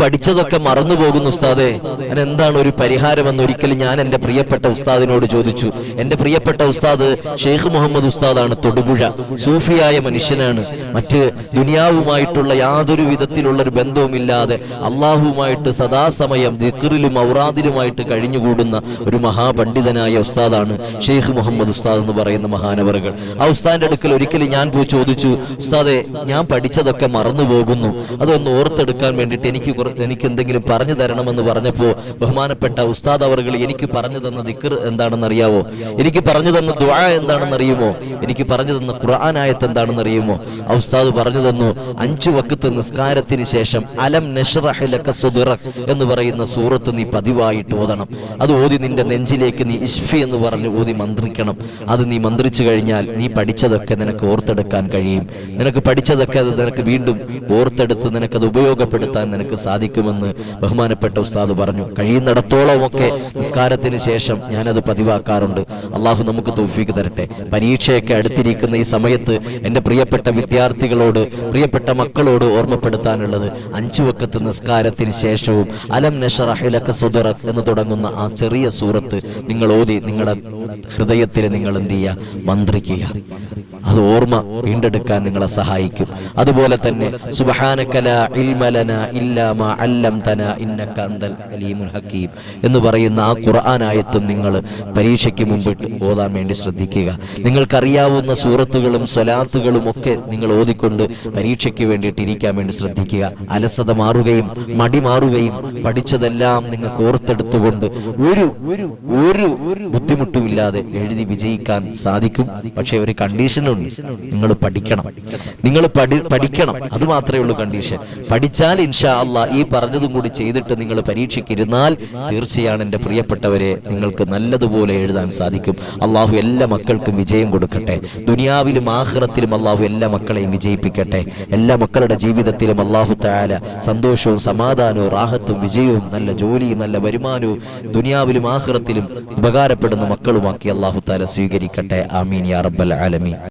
പഠിച്ചതൊക്കെ മറന്നുപോകുന്നു ഉസ്താദെ. എന്താണ് ഒരു പരിഹാരമെന്ന് ഒരിക്കലും ഞാൻ എന്റെ പ്രിയപ്പെട്ട ഉസ്താദിനോട് ചോദിച്ചു. എന്റെ പ്രിയപ്പെട്ട ഉസ്താദ് ഷെയ്ഖ് മുഹമ്മദ് ഉസ്താദാണ് തൊടുപുഴ. സൂഫിയായ മനുഷ്യനാണ്. മറ്റ് ദുനിയാവുമായിട്ടുള്ള യാതൊരു വിധത്തിലുള്ള ഒരു ബന്ധവുമില്ലാതെ അള്ളാഹുവുമായിട്ട് സദാസമയം ദിക്റിലും ഔറാദിലുമായിട്ട് കഴിഞ്ഞുകൂടുന്ന ഒരു മഹാപണ്ഡിതനായ ഉസ്താദാണ് ഷെയ്ഖ് മുഹമ്മദ് ഉസ്താദ് എന്ന് പറയുന്ന മഹാനവറുകൾ. ആ ഉസ്താദിന്റെ അടുക്കൽ ഒരിക്കലും ഞാൻ പോയി ചോദിച്ചു ഉസ്താദെ ഞാൻ പഠിച്ചതൊക്കെ മറന്നു പോകുന്നു അതൊന്ന് ഓർത്തെടുക്കാൻ വേണ്ടിയിട്ട് എനിക്ക് എനിക്ക് എന്തെങ്കിലും പറഞ്ഞു തരണമെന്ന് പറഞ്ഞപ്പോൾ ബഹുമാനപ്പെട്ട ഉസ്താദ് അവർകൾ എനിക്ക് പറഞ്ഞു തന്ന ദിക്കർ എന്താണെന്ന് അറിയാവോ എനിക്ക് പറഞ്ഞു തന്ന ദുആ എന്താണെന്ന് അറിയുമോ എനിക്ക് പറഞ്ഞു തന്ന ഖുർആനായത്ത് എന്താണെന്ന് അറിയുമോ ആ ഉസ്താദ് പറഞ്ഞു തന്നു അഞ്ചു വക്കത്ത് നിസ്കാരത്തിന് ശേഷം അലം നഷ്റഹ് എന്ന് പറയുന്ന സൂറത്ത് നീ പതിവായിട്ട് ഓതണം. അത് ഓതി നിന്റെ നെഞ്ചിലേക്ക് നീ ഇഷ്ഫി എന്ന് പറഞ്ഞ് ഓതി മന്ത്രിക്കണം. അത് നീ മന്ത്രിച്ചു കഴിഞ്ഞാൽ നീ പഠിച്ചതൊക്കെ നിനക്ക് ഓർത്തെടുക്കാൻ കഴിയും. നിനക്ക് പഠിച്ചതൊക്കെ അത് നിനക്ക് വീണ്ടും ഓർത്തെടുത്ത് നിനക്കത് ഉപയോഗപ്പെടുത്താൻ നിനക്ക് സാധിക്കുമെന്ന് ബഹുമാനപ്പെട്ട ഉസ്താദ് പറഞ്ഞു. കഴിയുന്നിടത്തോളമൊക്കെ നിസ്കാരത്തിന് ശേഷം ഞാനത് പതിവാക്കാറുണ്ട്. അള്ളാഹു നമുക്ക് തോഫീക്ക് തരട്ടെ. പരീക്ഷയൊക്കെ അടുത്തിരിക്കുന്ന ഈ സമയത്ത് എന്റെ പ്രിയപ്പെട്ട വിദ്യാർത്ഥികളോട് പ്രിയപ്പെട്ട മക്കളോട് ഓർമ്മപ്പെടുത്താനുള്ളത് അഞ്ചു വക്കത്ത് നിസ്കാരത്തിന് ശേഷവും അലം നഷറഹിലക്ക സുദറത്ത് എന്ന് തുടങ്ങുന്ന ആ ചെറിയ സൂറത്ത് നിങ്ങൾ ഓതി നിങ്ങളുടെ ഹൃദയത്തിൽ നിങ്ങൾ എന്ത് ചെയ്യുക? മന്ത്രിക്കുക. അത് ഓർമ്മ വീണ്ടെടുക്കാൻ നിങ്ങളെ സഹായിക്കും. അതുപോലെ തന്നെ അന്തൽ അലീമുൽ എന്ന് പറയുന്ന ആ ഖുർആാനായത്തും നിങ്ങൾ പരീക്ഷയ്ക്ക് മുമ്പിട്ട് ഓതാൻ വേണ്ടി ശ്രദ്ധിക്കുക. നിങ്ങൾക്കറിയാവുന്ന സൂറത്തുകളും സ്വലാത്തുകളും ഒക്കെ നിങ്ങൾ ഓതിക്കൊണ്ട് പരീക്ഷയ്ക്ക് വേണ്ടിയിട്ട് ഇരിക്കാൻ വേണ്ടി ശ്രദ്ധിക്കുക. അലസത മാറുകയും മടി മാറുകയും പഠിച്ചതെല്ലാം നിങ്ങൾക്ക് ഓർത്തെടുത്തുകൊണ്ട് ഒരു ഒരു ബുദ്ധിമുട്ടുമില്ലാതെ എഴുതി വിജയിക്കാൻ സാധിക്കും. പക്ഷെ ഒരു കണ്ടീഷനുണ്ട്. നിങ്ങൾ പഠിക്കണം. നിങ്ങൾ പഠി പഠിക്കണം. അത് മാത്രമേ ഉള്ളൂ കണ്ടീഷൻ പഠിച്ചാൽ ഇൻഷാ അല്ല ഈ പറഞ്ഞതും കൂടി ചെയ്തിട്ട് നിങ്ങൾ പരീക്ഷയ്ക്കിരുന്നാൽ തീർച്ചയാണ് എന്റെ പ്രിയപ്പെട്ടവരെ നിങ്ങൾക്ക് നല്ലതുപോലെ എഴുതാൻ സാധിക്കും. അള്ളാഹു എല്ലാ മക്കൾക്കും വിജയം കൊടുക്കട്ടെ. ദുനിയാവിലും ആഹ്റത്തിലും അള്ളാഹു എല്ലാ മക്കളെയും വിജയിപ്പിക്കട്ടെ. എല്ലാ മക്കളുടെ ജീവിതത്തിലും അള്ളാഹു താല സന്തോഷവും സമാധാനവും റാഹത്തും വിജയവും നല്ല ജോലിയും നല്ല വരുമാനവും ദുനിയാവിലും ആഹ്റത്തിലും ഉപകാരപ്പെടുന്ന മക്കളുമാക്കി അള്ളാഹു താല സ്വീകരിക്കട്ടെ. ആമീൻ യാ റബ്ബൽ ആലമീൻ.